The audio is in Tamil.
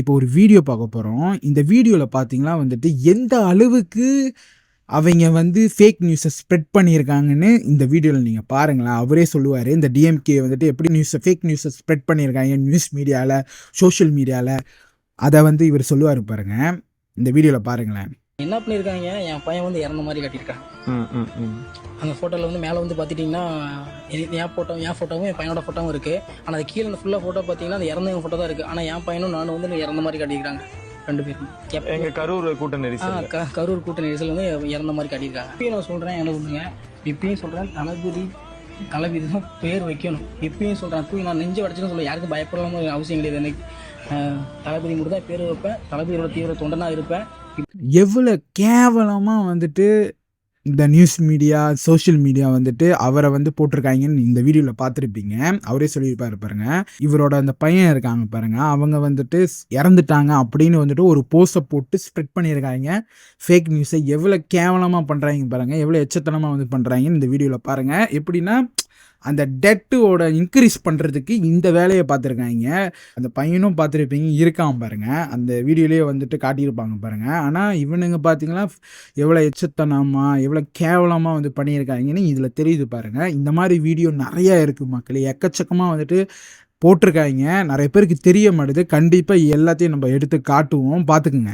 இப்போ ஒரு வீடியோ பார்க்க போகிறோம் இந்த வீடியோவில் பார்த்தீங்கன்னா வந்துட்டு எந்த அளவுக்கு அவங்க வந்து ஃபேக் நியூஸை ஸ்ப்ரெட் பண்ணியிருக்காங்கன்னு இந்த வீடியோவில் நீங்கள் பாருங்களேன். அவரே சொல்லுவார் இந்த டிஎம்கே வந்துட்டு எப்படி நியூஸை ஃபேக் நியூஸை ஸ்ப்ரெட் பண்ணியிருக்காங்க நியூஸ் மீடியாவில் சோஷியல் மீடியாவில் அதை வந்து இவர் சொல்லுவார் பாருங்கள் இந்த வீடியோவில் பாருங்களேன். என்ன பண்ணியிருக்காங்க என் பையன் வந்து இறந்த மாதிரி ம். அந்த ஃபோட்டோவில் வந்து மேலே வந்து பார்த்துட்டிங்கன்னா என் ஃபோட்டோ என் ஃபோட்டோவும் என் பையனோட ஃபோட்டோவும் இருக்குது ஆனால் அது கீழே ஃபுல்லாக ஃபோட்டோ பார்த்தீங்கன்னா அந்த இறந்தவங்க ஃபோட்டோ தான் இருக்குது ஆனால் என் பையனும் நானும் வந்து இறந்த மாதிரி காட்டியிருக்காங்க. ரெண்டு பேரும். எங்க கரூர் கூட்ட நெரிசல். கரூர் கூட்ட நெரிசல் வந்து இறந்த மாதிரி காட்டியிருக்காங்க. இப்பயும் நான் சொல்கிறேன் என்ன பண்ணுங்க இப்பயும் சொல்கிறேன் தளபதி தளபதி தான் பேர் வைக்கணும். இப்பயும் சொல்கிறேன் தூக்கி நான் நெஞ்சு வடச்சுன்னு சொல்ல யாருக்கும் பயப்படலாம அவசியம் கிடையாது. எனக்கு தளபதி மட்டும் தான் பேர் வைப்பேன். தளபதியோட தீவிர தொண்டனாக இருப்பேன். எவ்வளோ கேவலமாக வந்துட்டு இந்த நியூஸ் மீடியா சோஷியல் மீடியா வந்துட்டு அவரை வந்து போட்டிருக்காங்கன்னு இந்த வீடியோவில் பார்த்துருப்பீங்க. அவரே சொல்லியிருப்பாரு பாருங்க. இவரோட அந்த பையன் இருக்காங்க பாருங்க. அவங்க வந்துட்டு இறந்துட்டாங்க அப்படின்னு வந்துட்டு ஒரு போஸ்ட்டை போட்டு ஸ்ப்ரெட் பண்ணியிருக்காங்க. ஃபேக் நியூஸை எவ்வளோ கேவலமாக பண்ணுறாங்க பாருங்க. எவ்வளோ எச்சத்தனமாக வந்து பண்ணுறாங்கன்னு இந்த வீடியோவில் பாருங்க. எப்படின்னா அந்த டெட்டோட இன்க்ரீஸ் பண்ணுறதுக்கு இந்த வேலையை பார்த்துருக்காங்க. அந்த பையனும் பார்த்துருப்பீங்க இருக்கான் பாருங்கள் அந்த வீடியோலேயே வந்துட்டு காட்டியிருப்பாங்க பாருங்கள் ஆனால் இவனுங்க பார்த்தீங்கன்னா எவ்வளோ எச்சத்தனமாக எவ்வளோ கேவலமாக வந்து பண்ணியிருக்காங்கன்னு இதில் தெரியுது பாருங்கள் இந்த மாதிரி வீடியோ நிறையா இருக்குது மக்களே. எக்கச்சக்கமாக வந்துட்டு போட்டிருக்காங்க. நிறைய பேருக்கு தெரிய மாட்டேது. கண்டிப்பாக எல்லாத்தையும் நம்ம எடுத்து காட்டுவோம். பார்த்துக்குங்க.